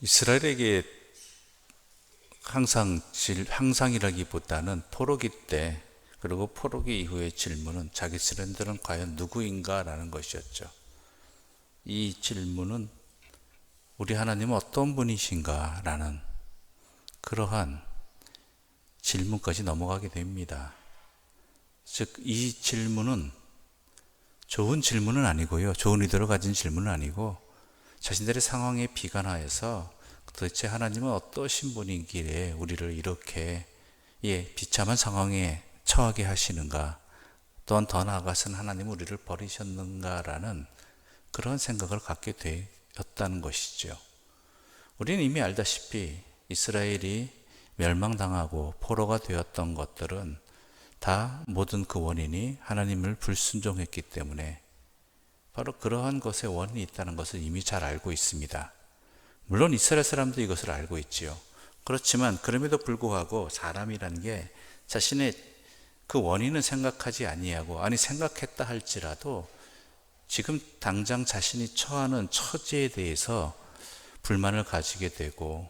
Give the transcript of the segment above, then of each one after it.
이스라엘에게 항상 질, 항상이라기보다는 포로기 때 그리고 포로기 이후의 질문은 자기 스랜들은 과연 누구인가라는 것이었죠. 이 질문은 우리 하나님은 어떤 분이신가라는 그러한 질문까지 넘어가게 됩니다. 즉, 이 질문은 좋은 질문은 아니고요. 좋은 의도를 가진 질문은 아니고 자신들의 상황에 비관하여서 도대체 하나님은 어떠신 분이기에 우리를 이렇게 예, 비참한 상황에 처하게 하시는가? 또한 더 나아가서는 하나님은 우리를 버리셨는가라는 그런 생각을 갖게 되었다는 것이죠. 우리는 이미 알다시피 이스라엘이 멸망당하고 포로가 되었던 것들은 다 모든 그 원인이 하나님을 불순종했기 때문에 바로 그러한 것에 원인이 있다는 것을 이미 잘 알고 있습니다. 물론 이스라엘 사람도 이것을 알고 있지요. 그렇지만 그럼에도 불구하고 사람이란 게 자신의 그 원인은 생각하지 아니하고 아니 생각했다 할지라도 지금 당장 자신이 처하는 처지에 대해서 불만을 가지게 되고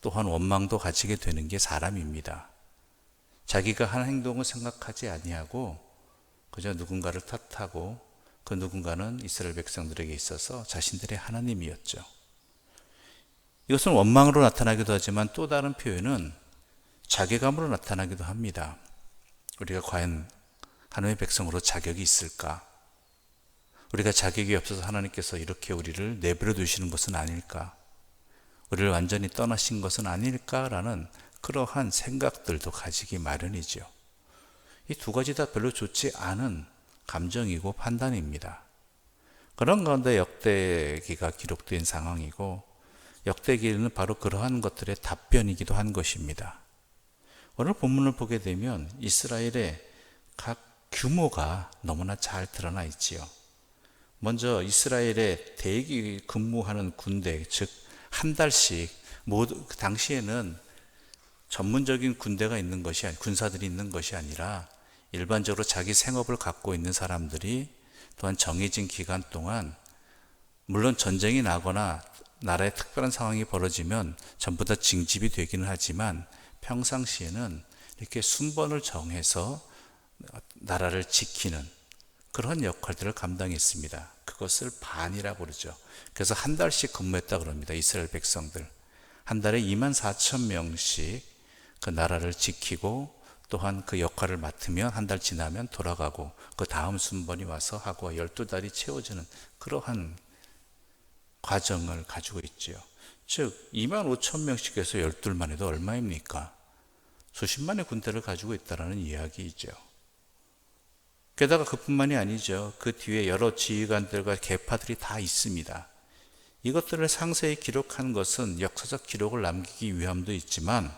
또한 원망도 가지게 되는 게 사람입니다. 자기가 한 행동을 생각하지 아니하고 그저 누군가를 탓하고 그 누군가는 이스라엘 백성들에게 있어서 자신들의 하나님이었죠. 이것은 원망으로 나타나기도 하지만 또 다른 표현은 자괴감으로 나타나기도 합니다. 우리가 과연 하나님의 백성으로 자격이 있을까? 우리가 자격이 없어서 하나님께서 이렇게 우리를 내버려 두시는 것은 아닐까? 우리를 완전히 떠나신 것은 아닐까라는 그러한 생각들도 가지기 마련이죠. 이 두 가지 다 별로 좋지 않은 감정이고 판단입니다. 그런 가운데 역대기가 기록된 상황이고 역대기는 바로 그러한 것들의 답변이기도 한 것입니다. 오늘 본문을 보게 되면 이스라엘의 각 규모가 너무나 잘 드러나 있지요. 먼저 이스라엘의 대기 근무하는 군대, 즉 한 달씩 모두 그 당시에는 전문적인 군대가 있는 것이 군사들이 있는 것이 아니라 일반적으로 자기 생업을 갖고 있는 사람들이 또한 정해진 기간 동안 물론 전쟁이 나거나 나라에 특별한 상황이 벌어지면 전부 다 징집이 되기는 하지만 평상시에는 이렇게 순번을 정해서 나라를 지키는 그런 역할들을 감당했습니다. 그것을 반이라고 그러죠. 그래서 한 달씩 근무했다 그럽니다. 이스라엘 백성들. 한 달에 2만 4천 명씩 그 나라를 지키고 또한 그 역할을 맡으면 한 달 지나면 돌아가고 그 다음 순번이 와서 하고 12달이 채워지는 그러한 과정을 가지고 있지요. 즉 2만 5천 명씩 해서 12만 해도 얼마입니까? 수십만의 군대를 가지고 있다라는 이야기이죠. 게다가 그뿐만이 아니죠. 그 뒤에 여러 지휘관들과 계파들이 다 있습니다. 이것들을 상세히 기록한 것은 역사적 기록을 남기기 위함도 있지만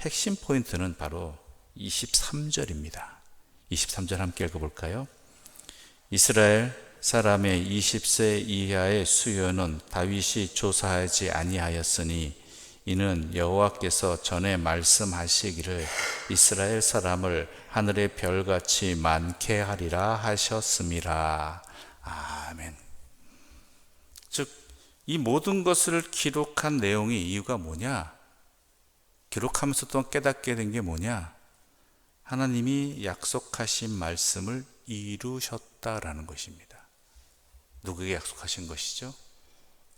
핵심 포인트는 바로 23절입니다. 23절 함께 읽어볼까요? 이스라엘 사람의 20세 이하의 수요는 다윗이 조사하지 아니하였으니 이는 여호와께서 전에 말씀하시기를 이스라엘 사람을 하늘의 별같이 많게 하리라 하셨음이라. 아멘. 즉, 이 모든 것을 기록한 내용의 이유가 뭐냐? 기록하면서 또 깨닫게 된 게 뭐냐? 하나님이 약속하신 말씀을 이루셨다라는 것입니다. 누구에게 약속하신 것이죠?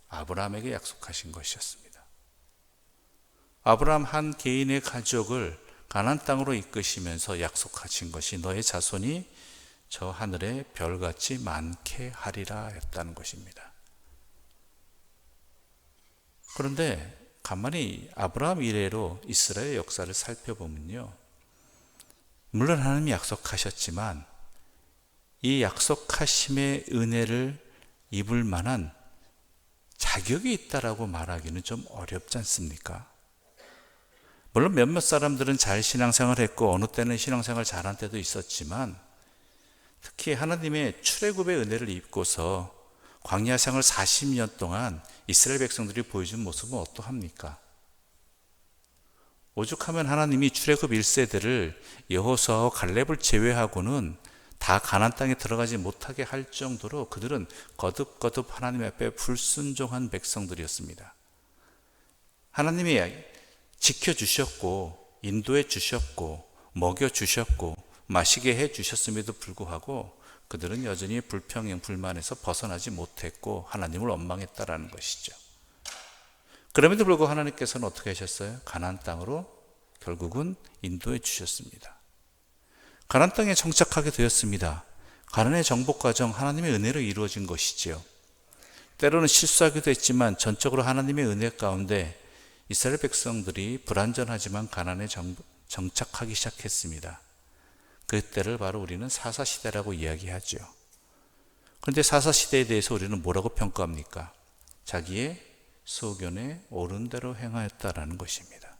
아브라함에게 약속하신 것이었습니다. 아브라함 한 개인의 가족을 가난 땅으로 이끄시면서 약속하신 것이 너의 자손이 저 하늘의 별같이 많게 하리라 했다는 것입니다. 그런데 가만히 아브라함 이래로 이스라엘 역사를 살펴보면요. 물론 하나님이 약속하셨지만 이 약속하심의 은혜를 입을 만한 자격이 있다라고 말하기는 좀 어렵지 않습니까? 물론 몇몇 사람들은 잘 신앙생활 했고 어느 때는 신앙생활 잘한 때도 있었지만 특히 하나님의 출애굽의 은혜를 입고서 광야 생활 40년 동안 이스라엘 백성들이 보여준 모습은 어떠합니까? 오죽하면 하나님이 출애굽 1세대를 여호수아와 갈렙을 제외하고는 다 가난 땅에 들어가지 못하게 할 정도로 그들은 거듭거듭 하나님 앞에 불순종한 백성들이었습니다. 하나님이 지켜 주셨고, 인도해 주셨고, 먹여 주셨고, 마시게 해 주셨음에도 불구하고 그들은 여전히 불평행, 불만에서 벗어나지 못했고 하나님을 원망했다라는 것이죠. 그럼에도 불구하고 하나님께서는 어떻게 하셨어요? 가나안 땅으로 결국은 인도해 주셨습니다. 가나안 땅에 정착하게 되었습니다. 가나안의 정복 과정 하나님의 은혜로 이루어진 것이지요. 때로는 실수하기도 했지만 전적으로 하나님의 은혜 가운데 이스라엘 백성들이 불완전하지만 가나안에 정착하기 시작했습니다. 그때를 바로 우리는 사사시대라고 이야기하죠. 그런데 사사시대에 대해서 우리는 뭐라고 평가합니까? 자기의 소견에 옳은 대로 행하였다라는 것입니다.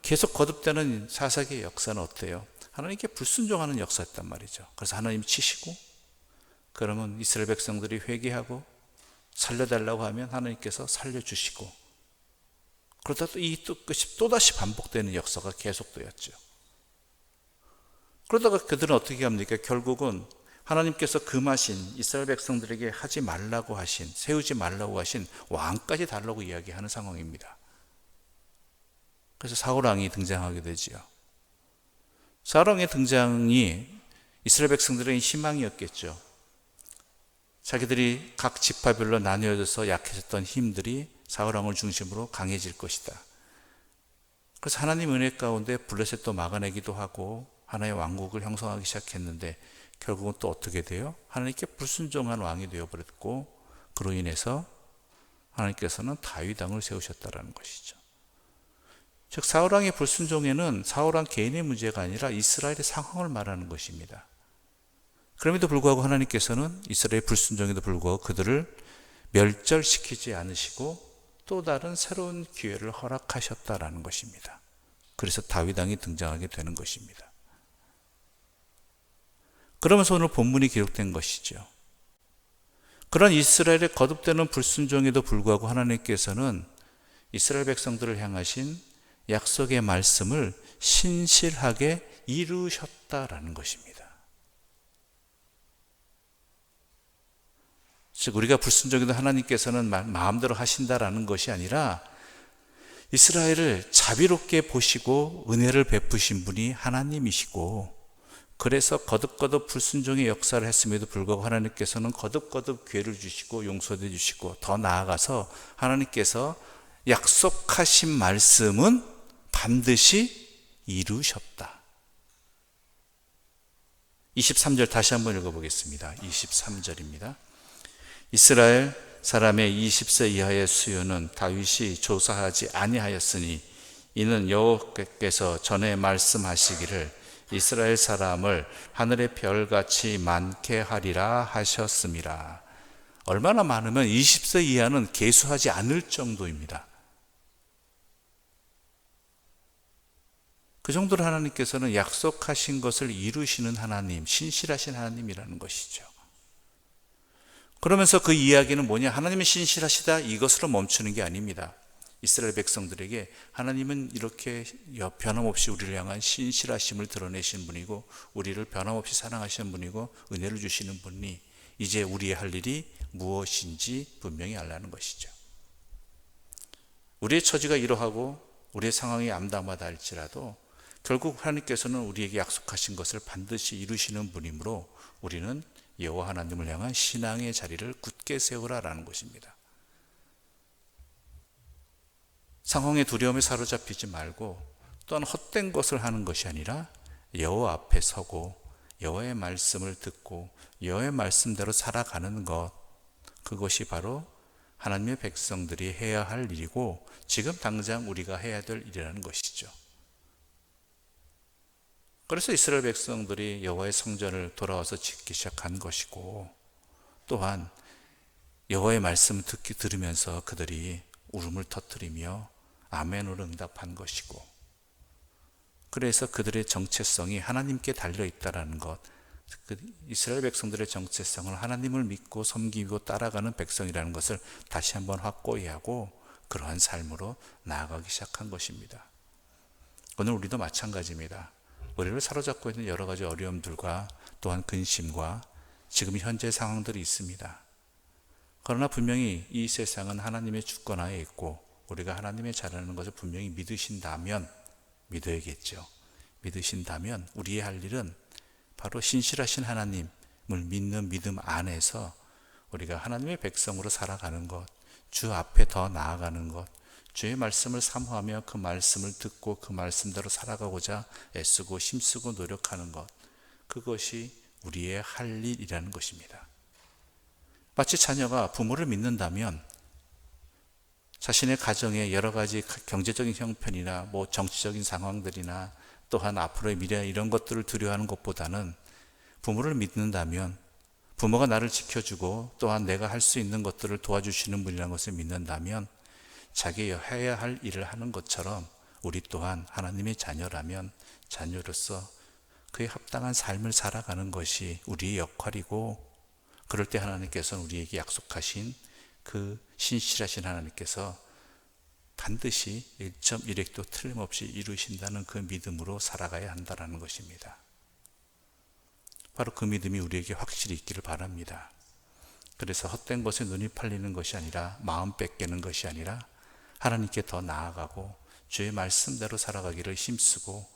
계속 거듭되는 사사기의 역사는 어때요? 하나님께 불순종하는 역사였단 말이죠. 그래서 하나님 치시고 그러면 이스라엘 백성들이 회개하고 살려달라고 하면 하나님께서 살려주시고 그러다 또 이 끝이 또다시 반복되는 역사가 계속되었죠. 그러다가 그들은 어떻게 합니까? 결국은 하나님께서 금하신 이스라엘 백성들에게 하지 말라고 하신, 세우지 말라고 하신 왕까지 달라고 이야기하는 상황입니다. 그래서 사울왕이 등장하게 되지요. 사울왕의 등장이 이스라엘 백성들의 희망이었겠죠. 자기들이 각 지파별로 나뉘어져서 약해졌던 힘들이 사울왕을 중심으로 강해질 것이다. 그래서 하나님 은혜 가운데 블레셋도 막아내기도 하고 하나의 왕국을 형성하기 시작했는데 결국은 또 어떻게 돼요? 하나님께 불순종한 왕이 되어버렸고 그로 인해서 하나님께서는 다윗 왕을 세우셨다라는 것이죠. 즉 사울 왕의 불순종에는 사울 왕 개인의 문제가 아니라 이스라엘의 상황을 말하는 것입니다. 그럼에도 불구하고 하나님께서는 이스라엘 불순종에도 불구하고 그들을 멸절시키지 않으시고 또 다른 새로운 기회를 허락하셨다라는 것입니다. 그래서 다윗 왕이 등장하게 되는 것입니다. 그러면서 오늘 본문이 기록된 것이죠. 그런 이스라엘의 거듭되는 불순종에도 불구하고 하나님께서는 이스라엘 백성들을 향하신 약속의 말씀을 신실하게 이루셨다라는 것입니다. 즉 우리가 불순종에도 하나님께서는 마음대로 하신다라는 것이 아니라 이스라엘을 자비롭게 보시고 은혜를 베푸신 분이 하나님이시고 그래서 거듭거듭 불순종의 역사를 했음에도 불구하고 하나님께서는 거듭거듭 기회를 주시고 용서해 주시고 더 나아가서 하나님께서 약속하신 말씀은 반드시 이루셨다. 23절 다시 한번 읽어보겠습니다. 23절입니다. 이스라엘 사람의 20세 이하의 수요는 다윗이 조사하지 아니하였으니 이는 여호께서 전에 말씀하시기를 이스라엘 사람을 하늘의 별같이 많게 하리라 하셨습니다. 얼마나 많으면 20세 이하는 계수하지 않을 정도입니다. 그 정도로 하나님께서는 약속하신 것을 이루시는 하나님, 신실하신 하나님이라는 것이죠. 그러면서 그 이야기는 뭐냐? 하나님은 신실하시다 이것으로 멈추는 게 아닙니다. 이스라엘 백성들에게 하나님은 이렇게 변함없이 우리를 향한 신실하심을 드러내신 분이고 우리를 변함없이 사랑하시는 분이고 은혜를 주시는 분이 이제 우리의 할 일이 무엇인지 분명히 알라는 것이죠. 우리의 처지가 이러하고 우리의 상황이 암담하다 할지라도 결국 하나님께서는 우리에게 약속하신 것을 반드시 이루시는 분이므로 우리는 여호와 하나님을 향한 신앙의 자리를 굳게 세우라라는 것입니다. 상황의 두려움에 사로잡히지 말고 또한 헛된 것을 하는 것이 아니라 여호와 앞에 서고 여호와의 말씀을 듣고 여호와의 말씀대로 살아가는 것 그것이 바로 하나님의 백성들이 해야 할 일이고 지금 당장 우리가 해야 될 일이라는 것이죠. 그래서 이스라엘 백성들이 여호와의 성전을 돌아와서 짓기 시작한 것이고 또한 여호와의 말씀을 듣기 들으면서 그들이 울음을 터뜨리며 아멘으로 응답한 것이고 그래서 그들의 정체성이 하나님께 달려 있다라는 것. 그 이스라엘 백성들의 정체성을 하나님을 믿고 섬기고 따라가는 백성이라는 것을 다시 한번 확고히 하고 그러한 삶으로 나아가기 시작한 것입니다. 오늘 우리도 마찬가지입니다. 우리를 사로잡고 있는 여러 가지 어려움들과 또한 근심과 지금 현재 상황들이 있습니다. 그러나 분명히 이 세상은 하나님의 주권하에 있고 우리가 하나님의 잘하는 것을 분명히 믿으신다면 믿어야겠죠. 믿으신다면 우리의 할 일은 바로 신실하신 하나님을 믿는 믿음 안에서 우리가 하나님의 백성으로 살아가는 것, 주 앞에 더 나아가는 것, 주의 말씀을 사모하며 그 말씀을 듣고 그 말씀대로 살아가고자 애쓰고 힘쓰고 노력하는 것, 그것이 우리의 할 일이라는 것입니다. 마치 자녀가 부모를 믿는다면 자신의 가정의 여러 가지 경제적인 형편이나 뭐 정치적인 상황들이나 또한 앞으로의 미래 이런 것들을 두려워하는 것보다는 부모를 믿는다면 부모가 나를 지켜주고 또한 내가 할 수 있는 것들을 도와주시는 분이라는 것을 믿는다면 자기 해야 할 일을 하는 것처럼 우리 또한 하나님의 자녀라면 자녀로서 그에 합당한 삶을 살아가는 것이 우리의 역할이고 그럴 때 하나님께서는 우리에게 약속하신 그 신실하신 하나님께서 반드시 1.1핵도 틀림없이 이루신다는 그 믿음으로 살아가야 한다는 것입니다. 바로 그 믿음이 우리에게 확실히 있기를 바랍니다. 그래서 헛된 것에 눈이 팔리는 것이 아니라 마음 뺏기는 것이 아니라 하나님께 더 나아가고 주의 말씀대로 살아가기를 힘쓰고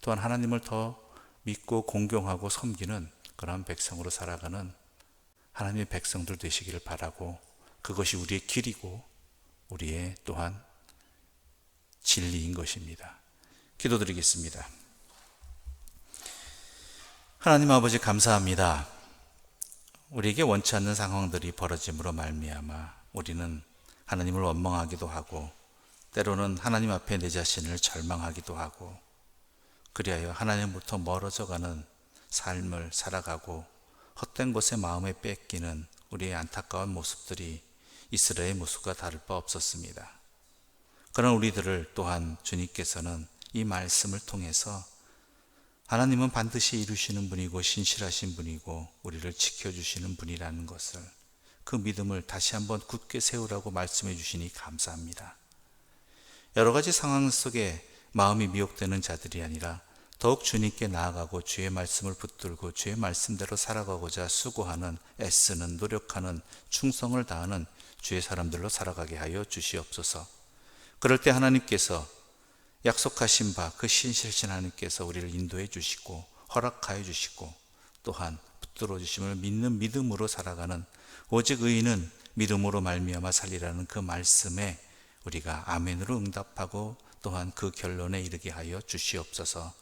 또한 하나님을 더 믿고 공경하고 섬기는 그런 백성으로 살아가는 하나님의 백성들 되시기를 바라고 그것이 우리의 길이고 우리의 또한 진리인 것입니다. 기도드리겠습니다. 하나님 아버지 감사합니다. 우리에게 원치 않는 상황들이 벌어짐으로 말미암아 우리는 하나님을 원망하기도 하고 때로는 하나님 앞에 내 자신을 절망하기도 하고 그리하여 하나님부터 멀어져 가는 삶을 살아가고 헛된 것에 마음에 뺏기는 우리의 안타까운 모습들이 이스라엘의 모습과 다를 바 없었습니다. 그런 우리들을 또한 주님께서는 이 말씀을 통해서 하나님은 반드시 이루시는 분이고 신실하신 분이고 우리를 지켜주시는 분이라는 것을 그 믿음을 다시 한번 굳게 세우라고 말씀해 주시니 감사합니다. 여러 가지 상황 속에 마음이 미혹되는 자들이 아니라 더욱 주님께 나아가고 주의 말씀을 붙들고 주의 말씀대로 살아가고자 수고하는 애쓰는 노력하는 충성을 다하는 주의 사람들로 살아가게 하여 주시옵소서. 그럴 때 하나님께서 약속하신 바 그 신실하신 하나님께서 우리를 인도해 주시고 허락하여 주시고 또한 붙들어 주심을 믿는 믿음으로 살아가는 오직 의인은 믿음으로 말미암아 살리라는 그 말씀에 우리가 아멘으로 응답하고 또한 그 결론에 이르게 하여 주시옵소서.